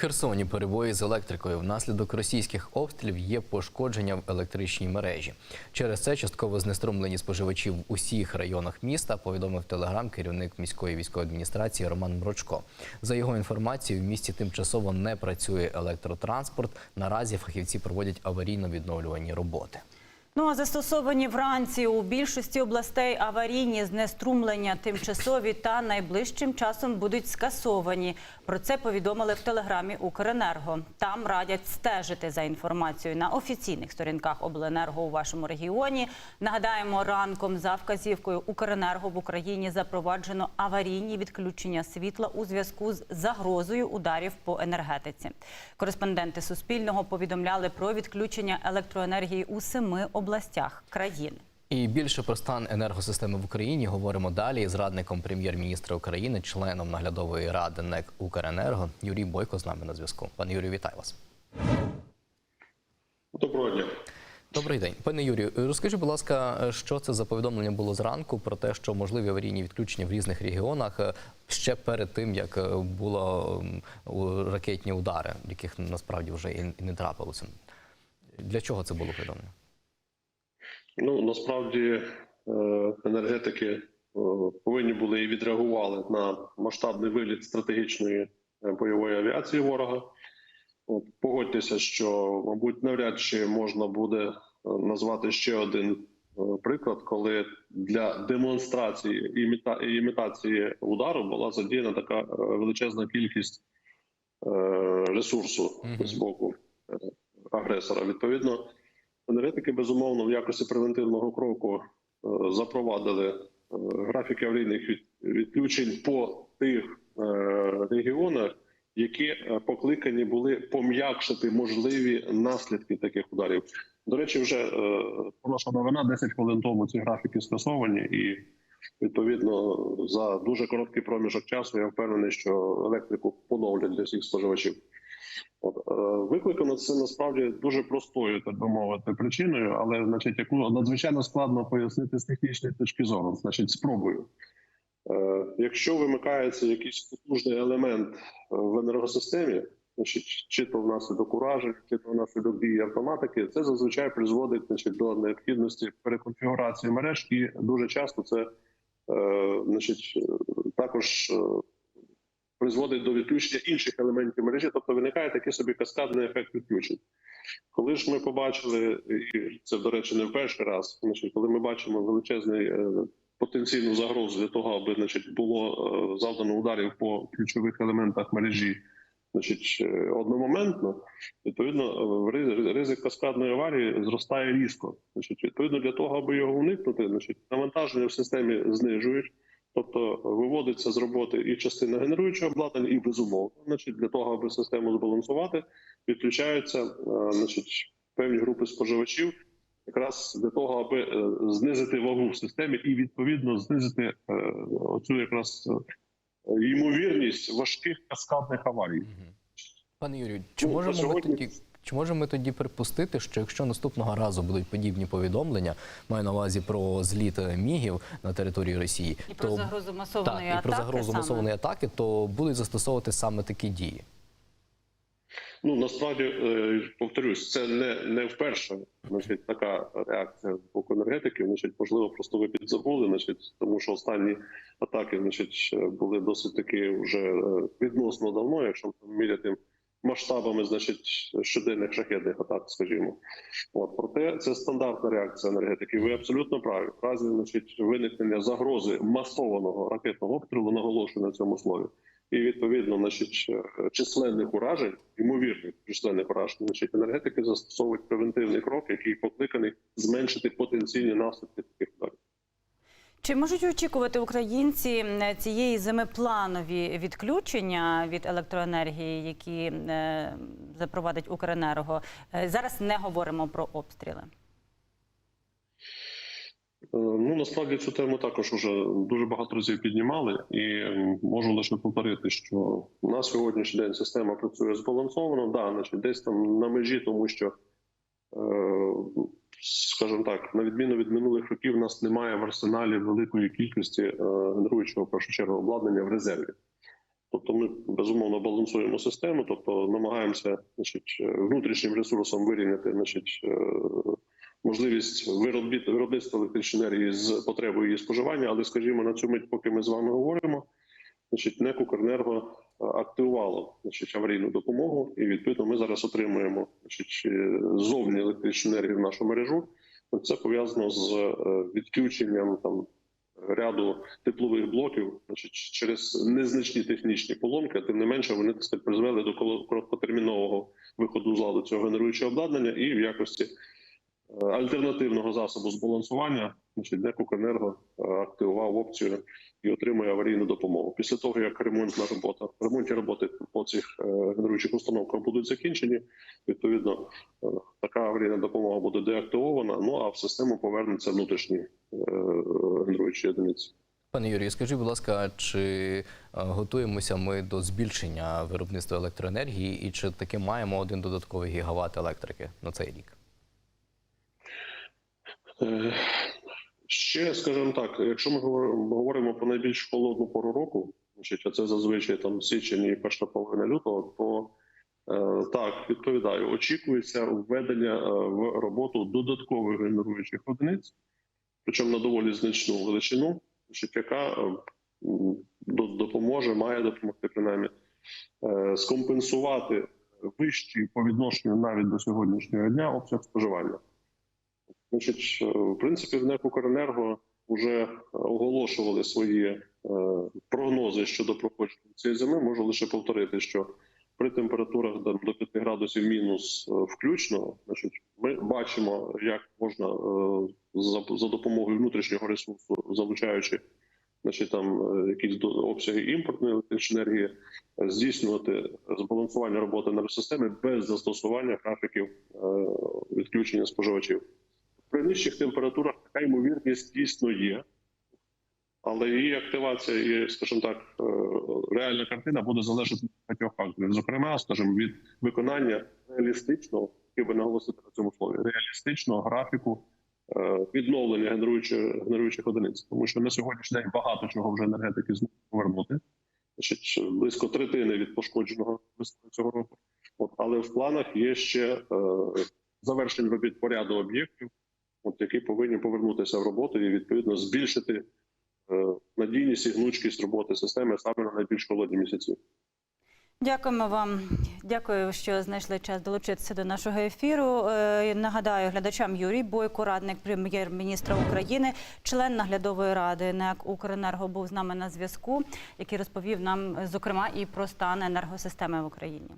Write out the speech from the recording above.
Херсоні перебої з електрикою. Внаслідок російських обстрілів є пошкодження в електричній мережі. Через це частково знеструмлені споживачі в усіх районах міста, повідомив телеграм керівник міської військової адміністрації Роман Мрочко. За його інформацією, в місті тимчасово не працює електротранспорт. Наразі фахівці проводять аварійно-відновлювані роботи. Ну а застосовані вранці у більшості областей аварійні знеструмлення тимчасові та найближчим часом будуть скасовані. Про це повідомили в телеграмі Укренерго. Там радять стежити за інформацією на офіційних сторінках обленерго у вашому регіоні. Нагадаємо, ранком за вказівкою Укренерго в Україні запроваджено аварійні відключення світла у зв'язку з загрозою ударів по енергетиці. Кореспонденти Суспільного повідомляли про відключення електроенергії у семи областях країни. І більше про стан енергосистеми в Україні говоримо далі з радником прем'єр-міністра України, членом наглядової ради НЕК Укренерго Юрій Бойко з нами на зв'язку. Пане Юрію, вітаю вас. Доброго дня. Добрий день, пане Юрію. Розкажіть, будь ласка, що це за повідомлення було зранку про те, що можливі аварійні відключення в різних регіонах е, ще перед тим, як е, було ракетні удари, яких насправді вже і не трапилося. Для чого це було повідомлено? Ну насправді е, енергетики е, повинні були і відреагували на масштабний виліт стратегічної е, бойової авіації ворога. От, погодьтеся, що мабуть навряд чи можна буде назвати ще один приклад, коли для демонстрації і іміта- імітації удару була задіяна така величезна кількість ресурсу з боку агресора. Відповідно, енергетики безумовно в якості превентивного кроку е, запровадили е, графіки аварійних від- відключень по тих е, регіонах, які покликані були пом'якшити можливі наслідки таких ударів. До речі, вже хороша новина 10 хвилин тому ці графіки скасовані, і відповідно за дуже короткий проміжок часу я впевнений, що електрику поновлять для всіх споживачів. Е, викликано це насправді дуже простою, так би мовити, причиною, але значить, яку надзвичайно складно пояснити з технічної точки зору. Значить, спробую. Е, якщо вимикається якийсь потужний елемент е, в енергосистемі, значить, чи то внаслідок уражень, чи то внаслідок дії автоматики, це зазвичай призводить значить, до необхідності переконфігурації мереж, і дуже часто це значить, також призводить до відключення інших елементів мережі, тобто виникає такий собі каскадний ефект відключень. Коли ж ми побачили, і це до речі, не в перший раз, значить, коли ми бачимо величезний е, потенційну загрозу для того, аби значить, було е, завдано ударів по ключових елементах мережі, значить, е, одномоментно, відповідно, ризик каскадної аварії зростає різко. Значить, відповідно, для того, аби його уникнути, значить, навантаження в системі знижують. Тобто виводиться з роботи і частина генеруючого обладнання, і безумовно, значить, для того, аби систему збалансувати, відключаються е, значить, певні групи споживачів, якраз для того, аби е, знизити вагу в системі і відповідно знизити е, оцю якраз ймовірність важких каскадних аварій. Пане Юрію, чи Ну, можемо сьогодні- ми тоді? Чи можемо ми тоді припустити, що якщо наступного разу будуть подібні повідомлення, маю на увазі про зліт е, мігів на території Росії, І про загрозу масованої так, і атаки про загрозу саме. масованої атаки, то будуть застосовувати саме такі дії. Ну насправді е, повторюсь, це не, не вперше. Значить, така реакція з боку енергетиків. Значить, можливо, просто ви підзабули, значить, тому що останні атаки, значить, були досить таки вже е, відносно давно, якщо міряти масштабами, значить, щоденних шахетних атак, скажімо. От проте це стандартна реакція енергетики. Ви абсолютно праві. В разі значить виникнення загрози масованого ракетного обстрілу, наголошую на цьому слові. І відповідно, значить, е, численних уражень, ймовірних численних уражень, значить, енергетики застосовують превентивний крок, який покликаний зменшити потенційні наслідки таких ударів. Чи можуть очікувати українці цієї зими планові відключення від електроенергії, які е, запровадить Укренерго? Е, Зараз не говоримо про обстріли. Е, Ну насправді цю тему також вже дуже багато разів піднімали, і можу лише повторити, що на сьогоднішній день система працює збалансовано. Да, значить, десь там на межі, тому що, скажімо так, на відміну від минулих років, у нас немає в арсеналі великої кількості е, генеруючого в першу чергу обладнання в резерві. Тобто ми безумовно балансуємо систему, тобто намагаємося значить, е, внутрішнім ресурсом вирівняти значить, е, можливість виробництва електричної енергії з потребою її споживання. Але, скажімо, на цю мить, поки ми з вами говоримо, значить, НЕК «Укренерго» активувало значить, аварійну допомогу, і відповідно ми зараз отримуємо значить, е, зовні електричну енергію в нашу мережу. Це пов'язано з е, відключенням там ряду теплових блоків, значить, через незначні технічні поломки, тим не менше вони так сказати, призвели до короткотермінового виходу з ладу цього генеруючого обладнання і в якості альтернативного засобу збалансування, значить, НЕК «Укренерго» е, активував опцію і отримує аварійну допомогу. Після того, як ремонтна робота, ремонтні роботи по цих е, генеруючих установках будуть закінчені, відповідно е, така аварійна допомога буде деактивована. Ну а в систему повернуться внутрішні генеруючі одиниці. Пане Юрію, скажіть, будь ласка, чи готуємося ми до збільшення виробництва електроенергії, і чи таки маємо один додатковий гігават електрики на цей рік? Е, Ще, скажімо так, якщо ми говор- говоримо про найбільш холодну пору року, значить, а це зазвичай там січень і перша половина лютого, то е, так відповідаю, очікується введення е, в роботу додаткових генеруючих одиниць, причому на доволі значну величину, значить, яка допоможе, має допомогти принаймні скомпенсувати вищий по відношенню навіть до сьогоднішнього дня обсяг споживання. Значить, е, в принципі, в НЕК «Укренерго» вже оголошували свої е, прогнози щодо проходження цієї зими. Можу лише повторити, що при температурах до 5 градусів мінус е, включно, значить, ми бачимо, як можна е, за, допомогою внутрішнього ресурсу, залучаючи значить, там е, якісь обсяги імпортної електричної енергії, е, здійснювати збалансування роботи енергосистеми без застосування графіків е, відключення споживачів. При нижчих температурах така ймовірність дійсно є, але її активація і, скажімо так, е, реальна картина буде залежати від багатьох факторів. Зокрема, скажімо, від виконання реалістичного, хотів би наголосити на цьому слові, реалістичного графіку е, відновлення генеруючих, генеруючих одиниць, тому що на сьогоднішній день багато чого вже енергетики зможуть повернути. Значить, близько третини від пошкодженого цього року. От, але в планах є ще е, завершень робіт по ряду об'єктів, от, які повинні повернутися в роботу і відповідно збільшити е, надійність і гнучкість роботи системи саме на найбільш холодні місяці. Дякуємо вам. Дякую, що знайшли час долучитися до нашого ефіру. Е, Нагадаю глядачам Юрій Бойко, радник прем'єр-міністра України, член наглядової ради НЕК «Укренерго» був з нами на зв'язку, який розповів нам, зокрема, і про стан енергосистеми в Україні.